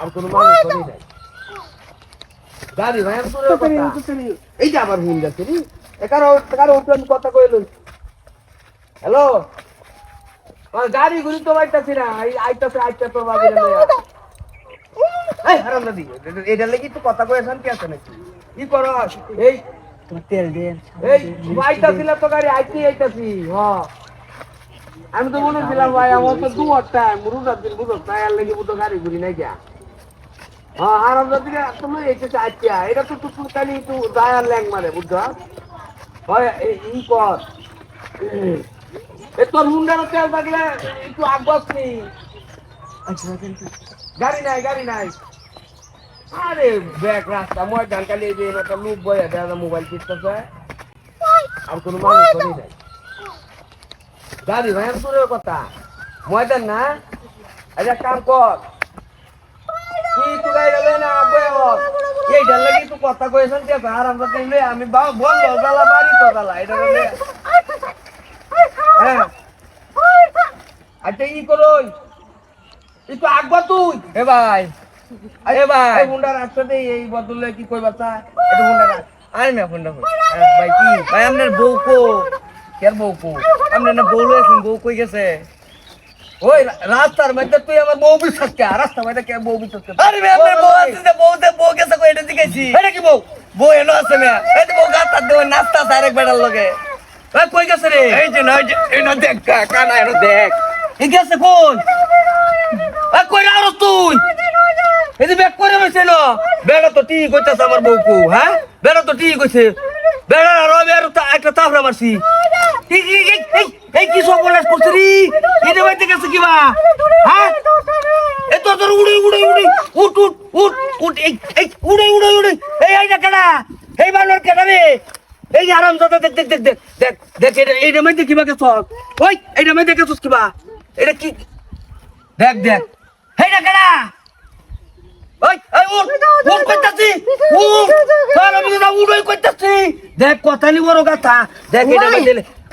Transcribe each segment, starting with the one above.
আর কোনো মানুষ করি নাই। ভাই আমি কথা। এই যে আবার ভুল যাচ্ছে রে একারো কারও উপরে কথা কইল হ্যালো? গাড়ি ঘুরি তো বাইতাছি না। এই আইতাছে আইতা তো বাজে না এই হারাম দাদি এটা লাগি তো কথা কয়ে শান্তি আছে নাকি? কি করো এই তোমার তেল দেন এই আইতাছিল তো গাড়ি আইতে আইতাছি। হ্যাঁ আমি তো মনে ছিলাম ভাই আমার তো দু টাইম রুদার দিন বুঝো তাই আর লাগি বুঝো গাড়ি ঘুরি নাই গিয়া। হ্যাঁ দাদি আচ্ছা আরে ব্যাক রাস্তা, ময়দান কালি এই যে একটা লোক বয়ে দেয় মোবাইল টিপতেছে। আর কোনো মানুষ নাই। গাড়ি ভাই তোর কথা। ময়দান না? এক কাম কর। যাবে কথা কয়েছেন কে আর কইলে আমি বা বলল বাড়ি তো এটা হ্যাঁ। আচ্ছা ই করো। একটু আগবা তুই। ভাই। এ ভাই। এই মুন্ডার একসাথে এই বদলে কি কই বাচ্চা এটা মুন্ডার রাখ। আরে না ফোনটা ফোন ভাই, কি? ভাই, আপনার বউ কো? কের বউ কো? আপনার না বউ লয়েছেন বউ কই গেছে? ওই রাস্তার মধ্যে তুই আমার বউ বিশ্বাস কে রাস্তার মধ্যে কে বউ বিশ্বাস কে আরে ভাই আপনার বউ আছে বউ দে বউ গেছে কই এটা জিজ্ঞাসি এটা কি বউ? বউ এনো আছে না এই তো বউ গাতা দেও নাস্তা আরেক বেটার লগে। এই কই গেছে রে? এই যে না এই এনো দেখ কা- কানা এনো দেখ। এই গেছে কই? এই কই রাও তুই? এই যে ব্যাক করে রইছে না বেড়া তো ঠিক কইতাছে আমার বউকু হ্যাঁ? বেড়া তো ঠিক কইছে। বেড়া আর আমি আর তা- একটা তাফরা মারছি। এই এই- এই- এই কি সব বলাস করছিস রে? এটা বাইতে গেছে কিবা হ্যাঁ? এ তো তোর উড়ে উড়ে উড়ে। উঠ উঠ উঠ উঠ। এই এই উড়ে উড়ে উড়ে। এই এই কেডা? এই বানর কেডা রে? এই আরাম দাদা দেখ দেখ দেখ দেখ দেখ দেখ এটা এইটা মধ্যে কিবা গেছ ওই এইটা মধ্যে গেছিস কিবা এটা কি? দেখ দেখ। এই না কেডা? ওই এই উঠ উঠ কইতাছি। উঠ। না উড়ই কইতাছি। দেখ কথা নি বড় কথা দেখ এটা কি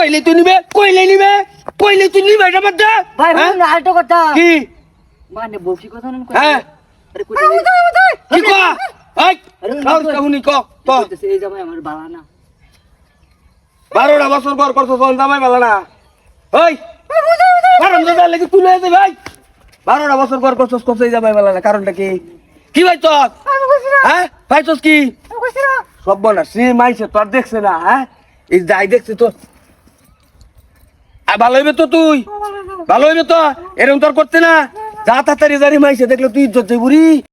কইলে তুই নিবে? কইলে নিবে? কইলে তুই নিবে এটা বাদ দে। ভাই হ্যাঁ? শুনুন আরেকটা কথা। কি? মানে বউকি কথা না হ্যাঁ। আরে কই কি ক এই আর কাহুনি ক তো এই জামাই আমার বাবা না। বারোটা বছর পর করছ ফোন দামাই ভালো না। ওই কারণ দাদা লেগে তুলে যাবে ভাই। বারোটা বছর পর করছ করছ এই যাবে ভালো না। কারণটা কি? কি ভাই তোর? হ্যাঁ? পাইছস কি? সব বলা সে মাইছে তোর দেখছে না হ্যাঁ? এই যাই দেখছে তো আর ভালো হইবে তো তুই? ভালো হইবে তো? এরকম তোর করতে না। যা তাড়াতাড়ি জারি মাইছে, দেখলে তুই ইজ্জত বুড়ি